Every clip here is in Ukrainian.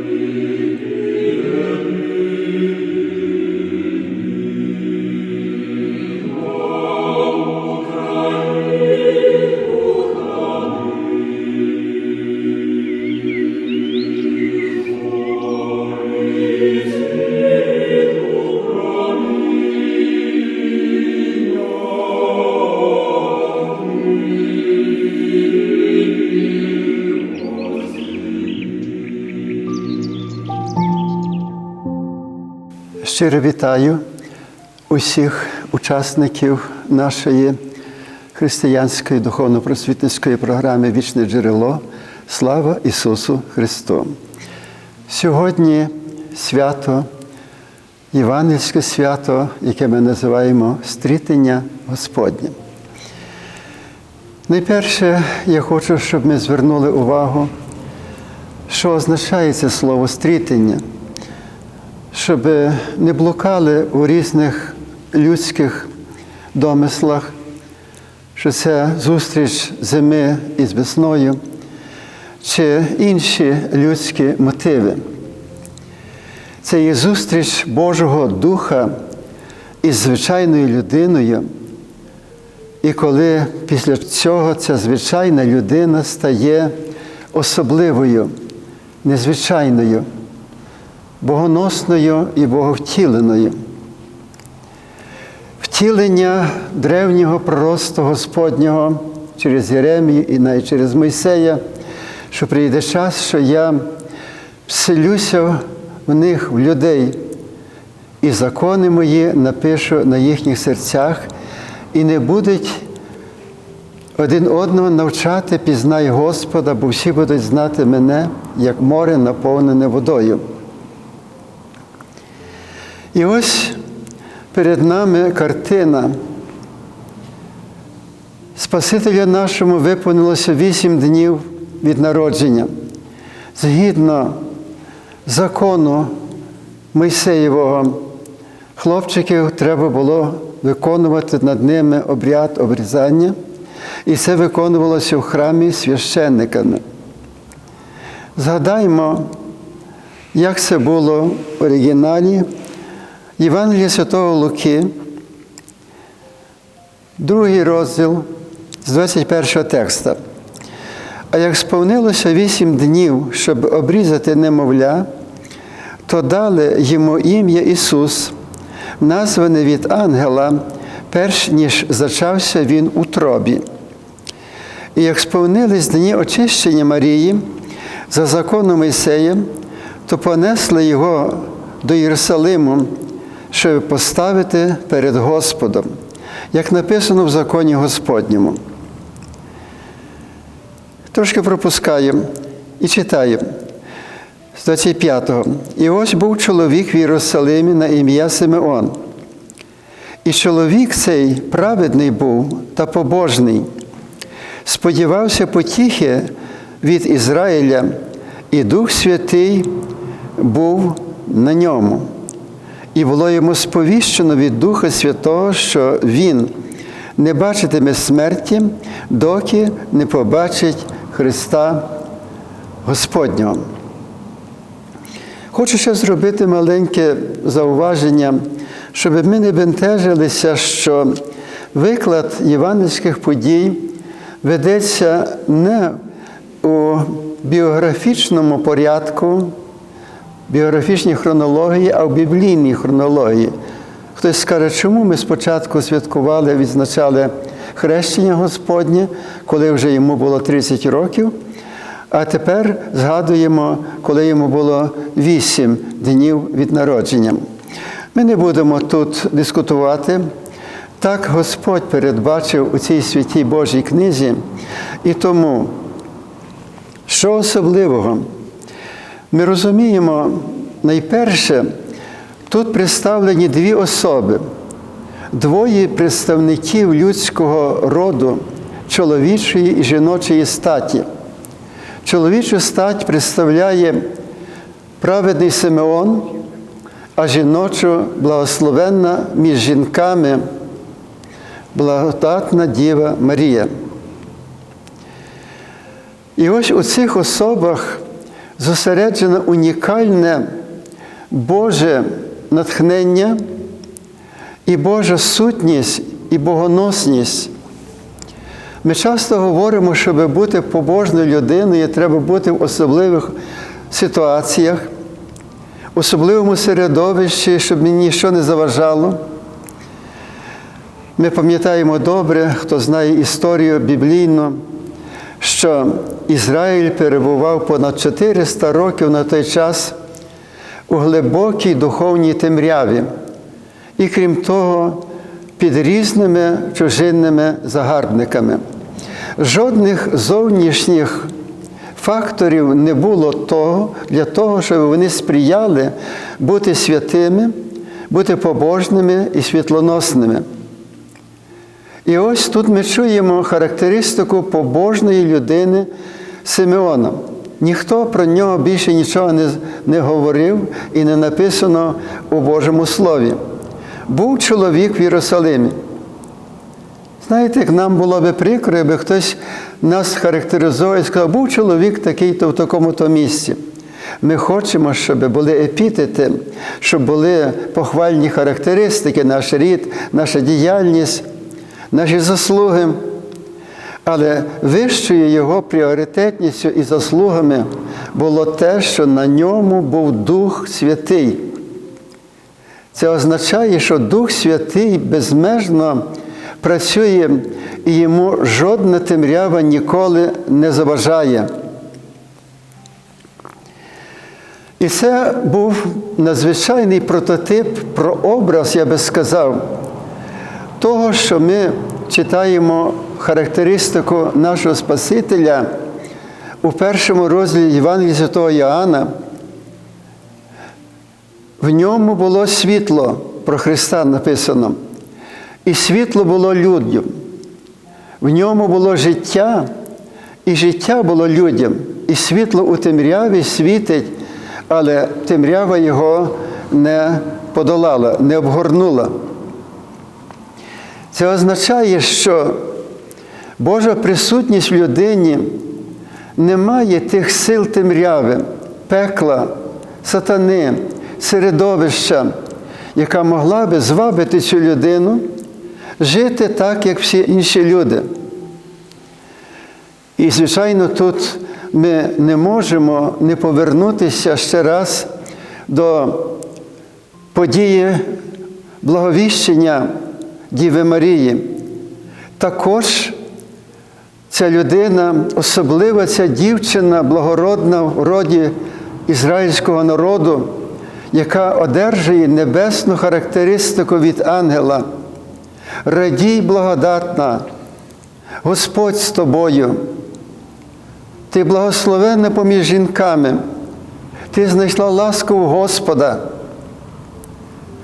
Amen. Щиро вітаю усіх учасників нашої християнської духовно-просвітницької програми Вічне джерело. Слава Ісусу Христу! Сьогодні свято, Євангельське свято, яке ми називаємо Стрітення Господнє. Найперше я хочу, щоб ми звернули увагу, що означає це слово стрітення щоб не блукали у різних людських домислах, що це зустріч зими із весною, чи інші людські мотиви. Це є зустріч Божого Духа із звичайною людиною. І коли після цього ця звичайна людина стає особливою, незвичайною богоносною і боговтіленою. Втілення древнього пророцтва Господнього через Єремію і навіть через Мойсея, що прийде час, що я вселюся в них, в людей, і закони мої напишу на їхніх серцях, і не будуть один одного навчати, пізнай Господа, бо всі будуть знати мене, як море наповнене водою. І ось перед нами картина. Спасителя нашому виповнилося вісім днів від народження. Згідно закону Мойсеєвого, хлопчиків треба було виконувати над ними обряд обрізання, і це виконувалося в храмі священниками. Згадаймо, як це було в оригіналі. Євангелія Святого Луки, другий розділ з 21 текста. А як сповнилося вісім днів, щоб обрізати немовля, то дали йому ім'я Ісус, назване від ангела, перш ніж зачався він у тробі. І як сповнились дні очищення Марії за законом Мойсея, то понесли його до Єрусалиму щоб поставити перед Господом, як написано в законі Господньому. Трошки пропускаємо і читаємо з 25-го. І ось був чоловік в Єрусалимі на ім'я Симеон. І чоловік цей праведний був та побожний, сподівався потіхи від Ізраїля, і Дух Святий був на ньому. І було йому сповіщено від Духа Святого, що він не бачитиме смерті, доки не побачить Христа Господнього. Хочу ще зробити маленьке зауваження, щоб ми не бентежилися, що виклад євангельських подій ведеться не у біографічному порядку біографічній хронології, а в біблійній хронології. Хтось скаже, чому ми спочатку святкували, відзначали хрещення Господнє, коли вже йому було 30 років, а тепер згадуємо, коли йому було 8 днів від народження. Ми не будемо тут дискутувати. Так Господь передбачив у цій святій Божій книзі, і тому, що особливого? Ми розуміємо, найперше, тут представлені дві особи, двоє представників людського роду, чоловічої і жіночої статі. Чоловічу стать представляє праведний Симеон, а жіночу благословенна між жінками благодатна Діва Марія. І ось у цих особах зосереджено унікальне Боже натхнення і Божа сутність і богоносність. Ми часто говоримо, щоб бути побожною людиною, треба бути в особливих ситуаціях, в особливому середовищі, щоб мені нічого не заважало. Ми пам'ятаємо добре, хто знає історію біблійну, що Ізраїль перебував понад 400 років на той час у глибокій духовній темряві, і крім того, під різними чужинними загарбниками. Жодних зовнішніх факторів не було того, для того, щоб вони сприяли бути святими, бути побожними і світлоносними. І ось тут ми чуємо характеристику побожної людини Симеона. Ніхто про нього більше нічого не, не говорив і не написано у Божому Слові. Був чоловік в Єрусалимі. Знаєте, як нам було би прикро, якби хтось нас характеризує і сказав, був чоловік такий-то в такому-то місці. Ми хочемо, щоб були епітети, щоб були похвальні характеристики, наш рід, наша діяльність, наші заслуги. Але вищою його пріоритетністю і заслугами було те, що на ньому був Дух Святий. Це означає, що Дух Святий безмежно працює і йому жодна темрява ніколи не заважає. І це був надзвичайний прототип, прообраз, я би сказав, того, що ми читаємо характеристику нашого Спасителя у першому розділі Євангелія Святого Іоанна. В ньому було світло, про Христа написано, і світло було людям. В ньому було життя, і життя було людям, і світло у темряві світить, але темрява його не подолала, не обгорнула. Це означає, що Божа присутність в людині не має тих сил темряви, пекла, сатани, середовища, яка могла би звабити цю людину жити так, як всі інші люди. І, звичайно, тут ми не можемо не повернутися ще раз до події благовіщення Діви Марії. Також ця людина, особлива ця дівчина, благородна в роді ізраїльського народу, яка одержує небесну характеристику від ангела. Радій благодатна, Господь з тобою. Ти благословенна поміж жінками, ти знайшла ласку у Господа.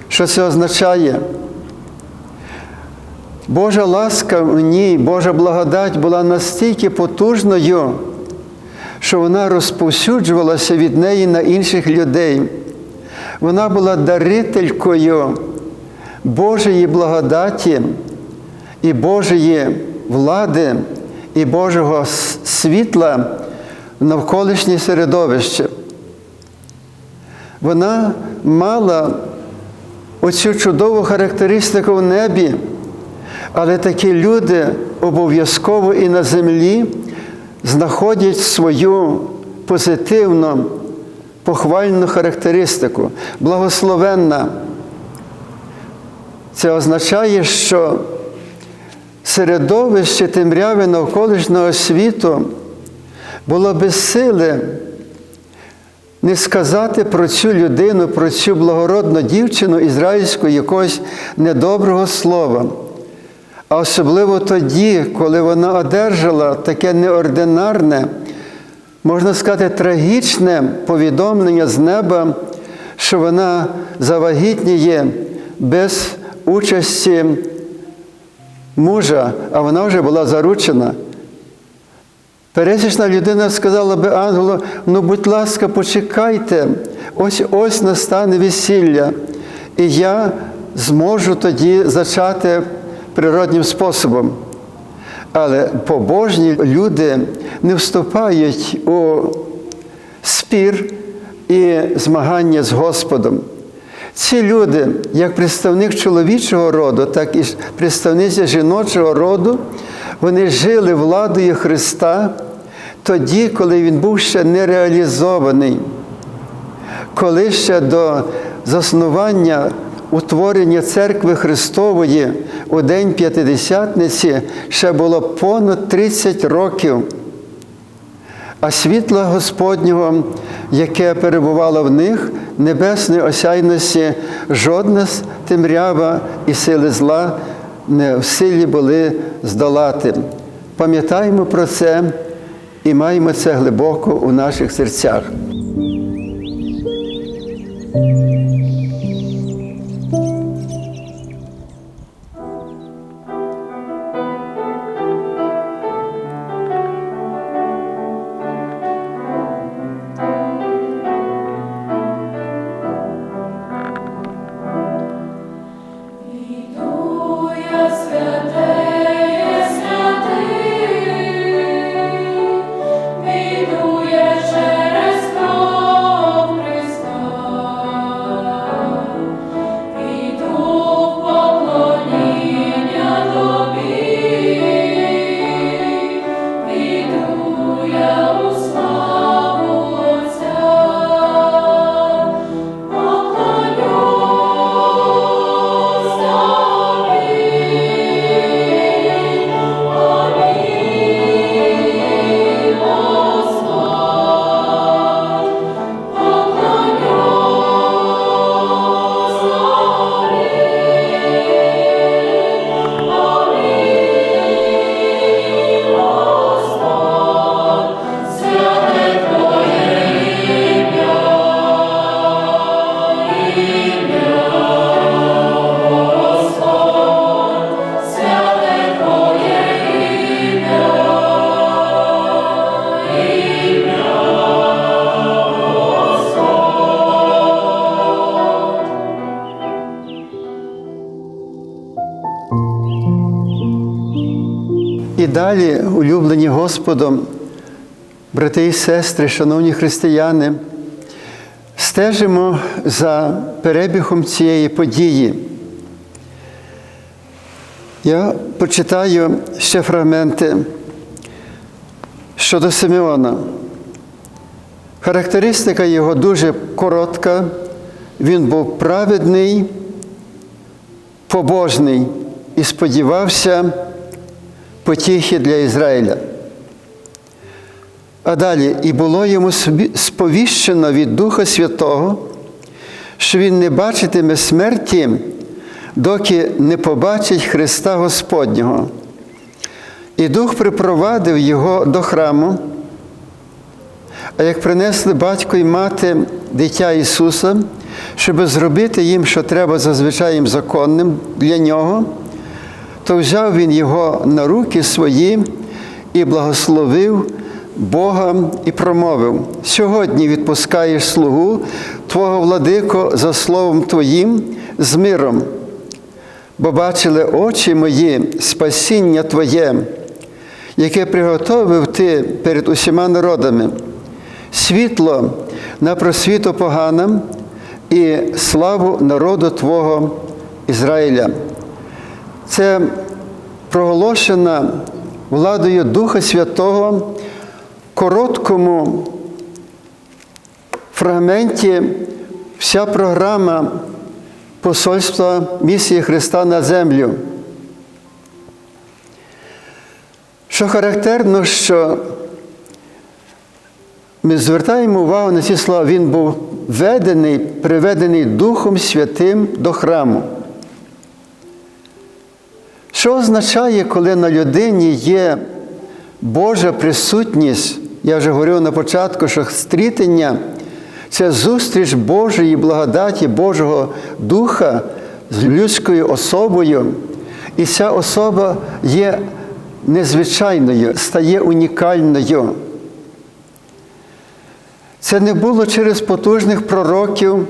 Що це означає? Божа ласка ній, Божа благодать була настільки потужною, що вона розповсюджувалася від неї на інших людей. Вона була дарителькою Божої благодаті і Божої влади, і Божого світла в навколишнє середовище. Вона мала оцю чудову характеристику в небі. Але такі люди обов'язково і на землі знаходять свою позитивну, похвальну характеристику, благословенна. Це означає, що середовище темряви навколишнього світу було без сили не сказати про цю людину, про цю благородну дівчину ізраїльську якогось недоброго слова. А особливо тоді, коли вона одержала таке неординарне, можна сказати, трагічне повідомлення з неба, що вона завагітніє без участі мужа, а вона вже була заручена. Пересічна людина сказала би ангелу, ну, будь ласка, почекайте, ось ось настане весілля, і я зможу тоді зачати природнім способом. Але побожні люди не вступають у спір і змагання з Господом. Ці люди, як представник чоловічого роду, так і представниця жіночого роду, вони жили владою Христа тоді, коли Він був ще не реалізований, коли ще до заснування утворення церкви Христової у День П'ятидесятниці ще було понад 30 років. А світла Господнього, яке перебувало в них, небесної осяйності, жодна темрява і сили зла не в силі були здолати. Пам'ятаємо про це і маємо це глибоко у наших серцях. Далі, улюблені Господом, брати і сестри, шановні християни, стежимо за перебігом цієї події. Я почитаю ще фрагменти щодо Симеона. Характеристика його дуже коротка. Він був праведний, побожний і сподівався потіхи для Ізраїля. А далі, і було йому сповіщено від Духа Святого, що він не бачитиме смерті, доки не побачить Христа Господнього. І Дух припровадив його до храму, а як принесли батько і мати дитя Ісуса, щоб зробити їм, що треба за звичаєм законним для нього, то взяв він його на руки свої і благословив Бога і промовив: Сьогодні відпускаєш слугу Твого владико за словом Твоїм з миром, бо бачили очі мої спасіння Твоє, яке приготовив Ти перед усіма народами, світло на просвіту поганам і славу народу Твого Ізраїля. Це проголошена владою Духа Святого короткому фрагменті вся програма посольства місії Христа на землю. Що характерно, що ми звертаємо увагу на ці слова, він був ведений, приведений Духом Святим до храму. Що означає, коли на людині є Божа присутність? Я вже говорив на початку, що стрітення це зустріч Божої благодаті, Божого Духа з людською особою. І ця особа є незвичайною, стає унікальною. Це не було через потужних пророків,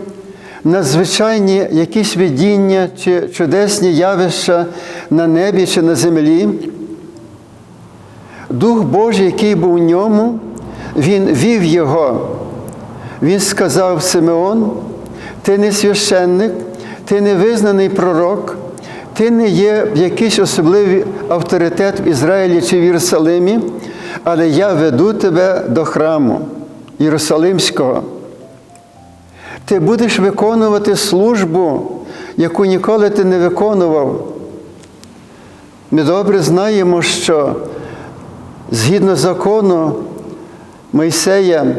надзвичайні якісь видіння чи чудесні явища на небі чи на землі. Дух Божий, який був у ньому, він вів його він сказав Симеон, ти не священник, ти не визнаний пророк, ти не є якийсь особливий авторитет в Ізраїлі чи в Єрусалимі, але я веду тебе до храму Єрусалимського. Ти будеш виконувати службу, яку ніколи ти не виконував. Ми добре знаємо, що згідно закону Мойсея,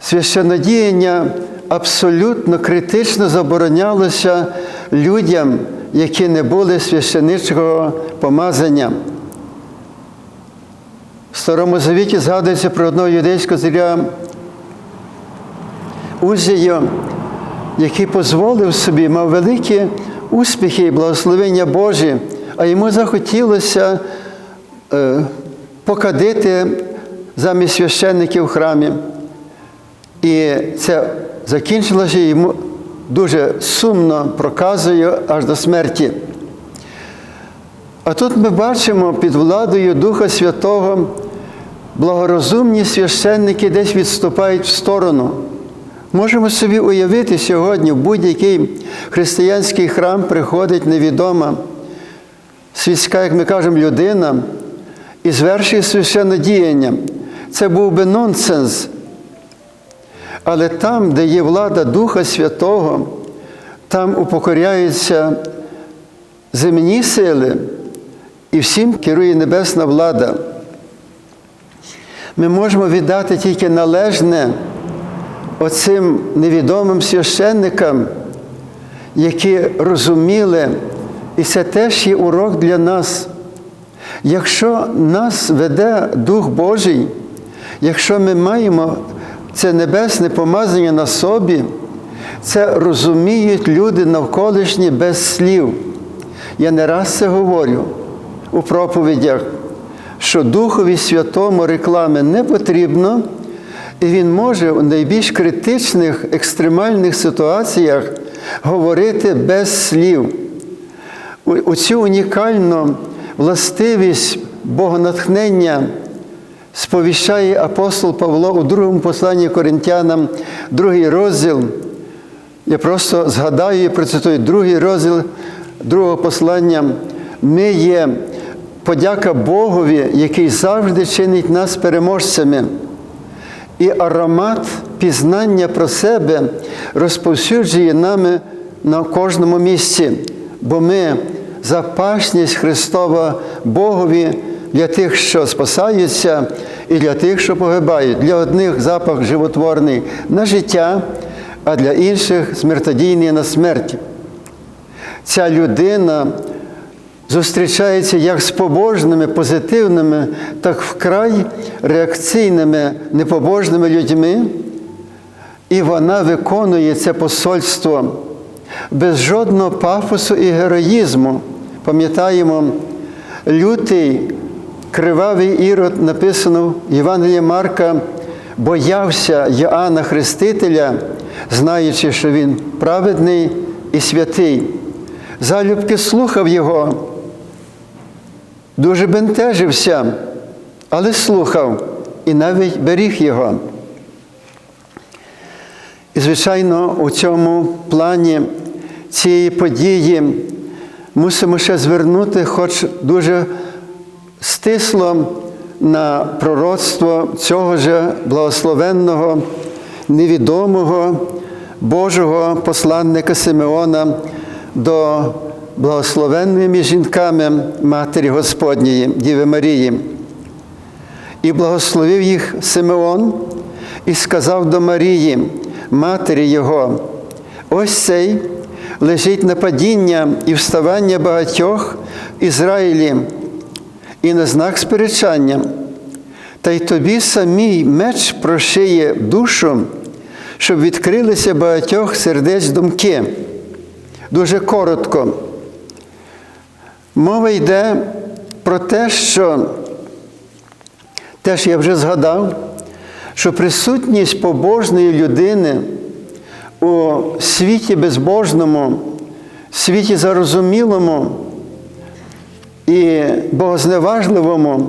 священодіяння абсолютно критично заборонялося людям, які не були священичого помазання. В Старому Завіті згадується про одного юдейського царя Узію, який дозволив собі, мав великі успіхи і благословення Божі, а йому захотілося е, покадити замість священників в храмі. І це закінчилося йому дуже сумно проказує аж до смерті. А тут ми бачимо під владою Духа Святого благорозумні священники десь відступають в сторону. Можемо собі уявити сьогодні, в будь-який християнський храм приходить невідома світська, як ми кажемо, людина і звершує священнодіяння. Це був би нонсенс. Але там, де є влада Духа Святого, там упокоряються земні сили, і всім керує небесна влада. Ми можемо віддати тільки належне оцим невідомим священникам, які розуміли, і це теж є урок для нас. Якщо нас веде Дух Божий, якщо ми маємо це небесне помазання на собі, це розуміють люди навколишні без слів. Я не раз це говорю у проповідях, що Духові Святому реклами не потрібно, і він може у найбільш критичних, екстремальних ситуаціях говорити без слів. Оцю унікальну властивість богонатхнення сповіщає апостол Павло у другому посланні Коринтянам, другий розділ. Я просто згадаю і процитую другий розділ другого послання. Ми є подяка Богові, який завжди чинить нас переможцями. І аромат пізнання про себе розповсюджує нами на кожному місці, бо ми запашність Христова Богові для тих, що спасаються, і для тих, що погибають. Для одних запах животворний на життя, а для інших смертодійний на смерть. Ця людина зустрічається як з побожними, позитивними, так вкрай реакційними, непобожними людьми, і вона виконує це посольство без жодного пафосу і героїзму. Пам'ятаємо, лютий кривавий ірод написано в Євангелії Марка, боявся Йоанна Хрестителя, знаючи, що він праведний і святий. Залюбки слухав його, дуже бентежився, але слухав і навіть беріг його. І, звичайно, у цьому плані цієї події мусимо ще звернути, хоч дуже стисло на пророцтво цього же благословенного, невідомого Божого посланника Симеона до благословенної між жінками Матері Господньої, Діви Марії. І благословив їх Симеон і сказав до Марії, матері Його, ось цей лежить на падіння і вставання багатьох в Ізраїлі, і на знак сперечання. Та й тобі самій меч прошиє душу, щоб відкрилися багатьох сердець думки. Дуже коротко. Мова йде про те, що теж я вже згадав, що присутність побожної людини у світі безбожному, світі зарозумілому і богозневажливому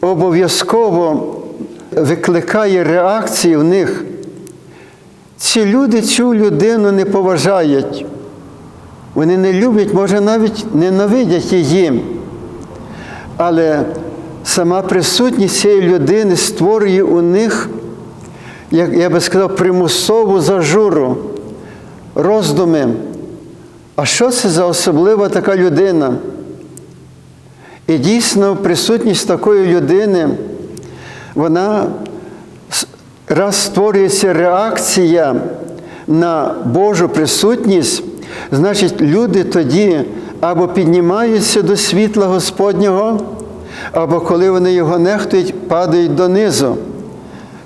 обов'язково викликає реакції в них ці люди цю людину не поважають. Вони не люблять, може, навіть ненавидять її. Але сама присутність цієї людини створює у них, як я би сказав, примусову зажуру, роздуми. А що це за особлива така людина? І дійсно присутність такої людини, вона раз створюється реакція на Божу присутність, значить, люди тоді або піднімаються до світла Господнього, або коли вони його нехтують, падають донизу.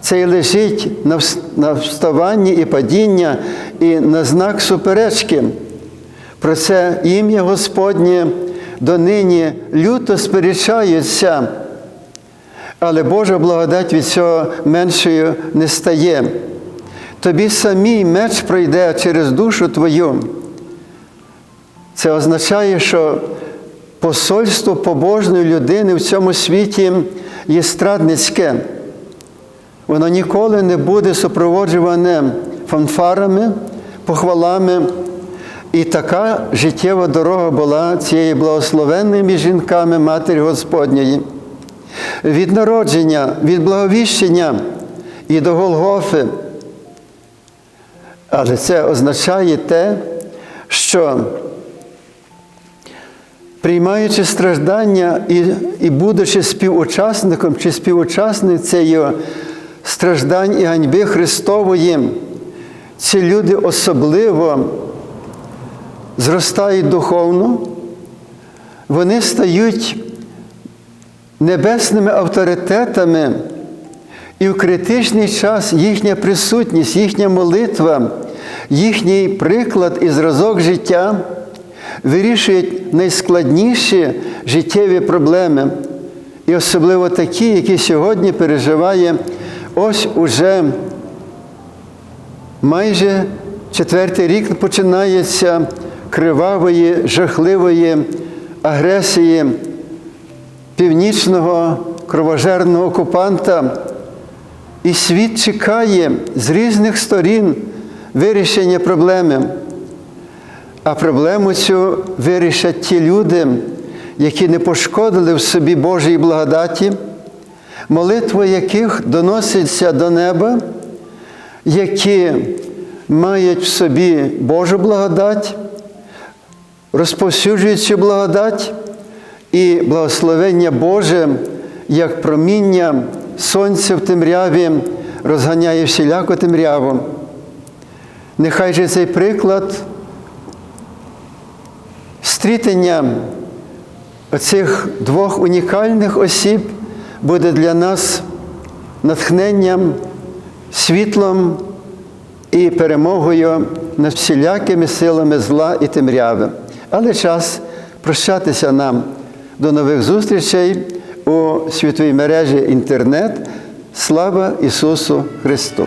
Це і лежить на вставанні і падіння, і на знак суперечки. Про це ім'я Господнє донині люто сперечаються, але Божа благодать від цього меншою не стає. Тобі самій меч пройде через душу твою. Це означає, що посольство побожної людини в цьому світі є страдницьке. Воно ніколи не буде супроводжуване фанфарами, похвалами. І така життєва дорога була цієї благословенної між жінками Матері Господньої. Від народження, від благовіщення і до Голгофи. Але це означає те, що приймаючи страждання і, і будучи співучасником чи співучасницею страждань і ганьби Христової, ці люди особливо зростають духовно, вони стають небесними авторитетами, і в критичний час їхня присутність, їхня молитва, їхній приклад і зразок життя вирішують найскладніші життєві проблеми, і особливо такі, які сьогодні переживає ось уже майже четвертий рік починається кривавої, жахливої агресії північного кровожерного окупанта. І світ чекає з різних сторін вирішення проблеми. А проблему цю вирішать ті люди, які не пошкодили в собі Божої благодаті, молитва яких доноситься до неба, які мають в собі Божу благодать, розповсюджують цю благодать і благословення Боже, як проміння сонця в темряві розганяє всіляку темряву. Нехай же цей приклад стрітення цих двох унікальних осіб буде для нас натхненням, світлом і перемогою над всілякими силами зла і темряви. Але час прощатися нам до нових зустрічей у світовій мережі інтернет. Слава Ісусу Христу!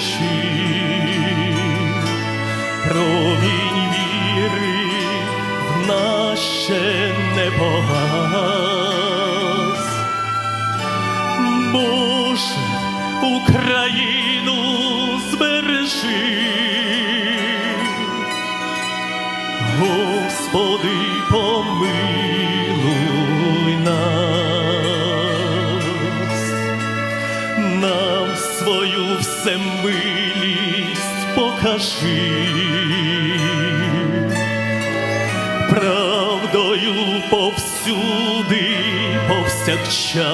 Рубежі промінь віри в нас ще не погас. Боже, Україну збережи. Господи, свою милість покажи, правдою повсюди, повсякчас.